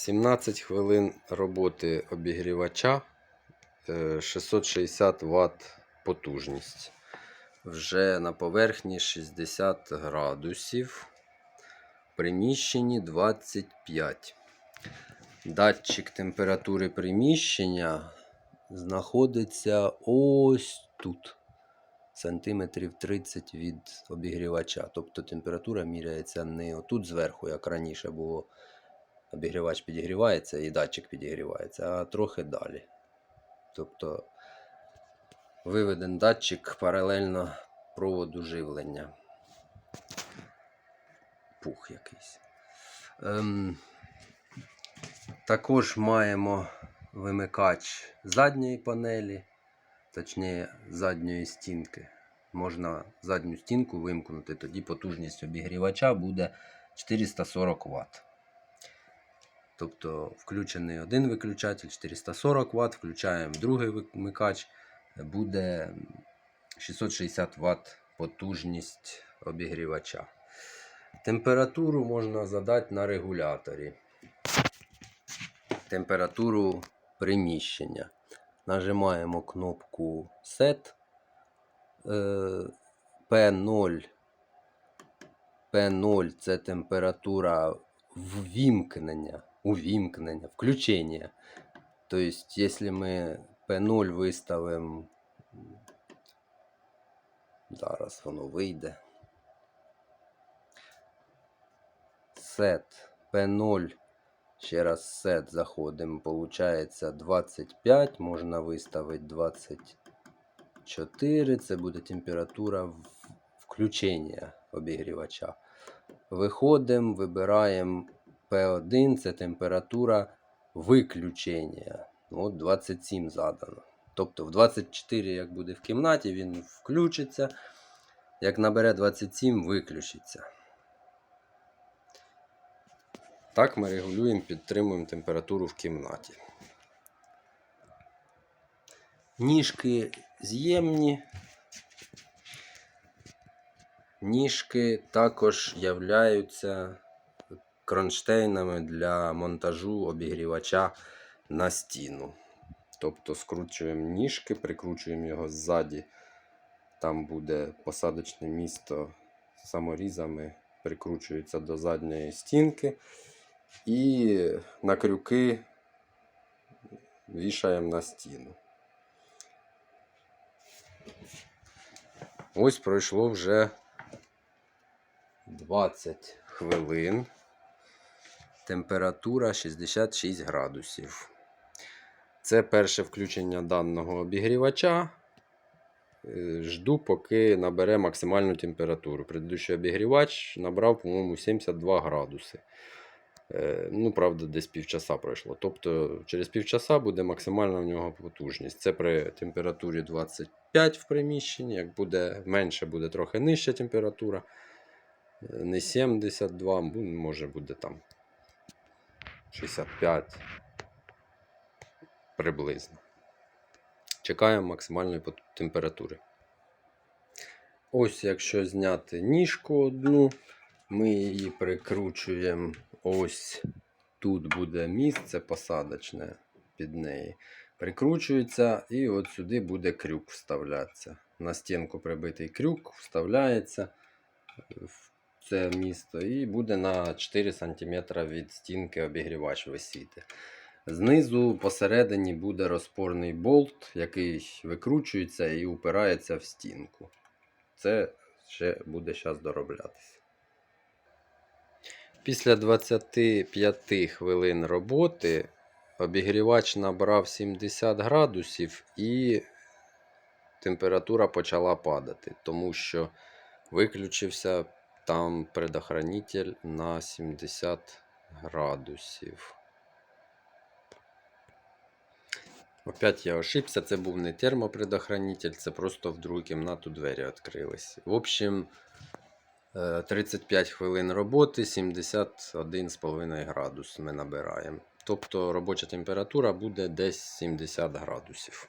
17 хвилин роботи обігрівача, е, 660 Вт потужність. Вже на поверхні 60 градусів. Приміщенні 25. Датчик температури приміщення знаходиться ось тут. Сантиметрів 30 від обігрівача. Тобто температура міряється не отут зверху, як раніше було. Обігрівач підігрівається і датчик підігрівається, а трохи далі. Тобто виведен датчик паралельно проводу живлення. Пух якийсь. Ем, також маємо вимикач задньої панелі, точніше задньої стінки. Можна задню стінку вимкнути, тоді потужність обігрівача буде 440 Вт. Тобто включений один виключатель 440 Вт, включаємо другий вимикач, буде 660 Вт потужність обігрівача. Температуру можна задати на регуляторі. Температуру приміщення. Нажимаємо кнопку Set. Е, P0. P0 це температура ввімкнення, увімкнення, включення. Тобто, якщо ми P0 виставимо, зараз воно вийде. Set P0. Ще раз сет заходимо. Получається 25. Можна виставити 24. Це буде температура включення обігрівача. Виходимо, вибираємо P1, це температура виключення. От 27 задано. Тобто в 24, як буде в кімнаті, він включиться. Як набере 27, виключиться. Так ми регулюємо, підтримуємо температуру в кімнаті. Ніжки з'ємні. Ніжки також являються кронштейнами для монтажу обігрівача на стіну. Тобто скручуємо ніжки, прикручуємо його ззаді. Там буде посадочне місто саморізами, прикручується до задньої стінки. І на крюки вішаємо на стіну. Ось пройшло вже 20 хвилин. Температура 66 градусів. Це перше включення даного обігрівача. Е, Жду, поки набере максимальну температуру. Предыдущий обігрівач набрав, по-моєму, 72 градуси. Е, Ну, правда, десь півчаса пройшло. Тобто, через півчаса буде максимальна в нього потужність. Це при температурі 25 в приміщенні. Як буде менше, буде трохи нижча температура. Е, Не 72, може буде там 65 приблизно. Чекаємо максимальної температури. Ось, якщо зняти ніжку одну, ми її прикручуємо. Ось тут буде місце посадочне під неї. Прикручується, і от сюди буде крюк вставлятися. На стінку прибитий крюк вставляється це місто і буде на 4 см від стінки обігрівач висіти. Знизу посередині буде розпорний болт, який викручується і упирається в стінку. Це ще буде зараз дороблятися. Після 25 хвилин роботи обігрівач набрав 70 градусів і температура почала падати, тому що виключився там предохранитель на 70 градусів. Опять я ошибся, це був не термопредохранитель, це просто в другу кімнату двері відкрились. В общем, е, 35 хвилин роботи, 71,5 градус ми набираємо. Тобто робоча температура буде десь 70 градусів.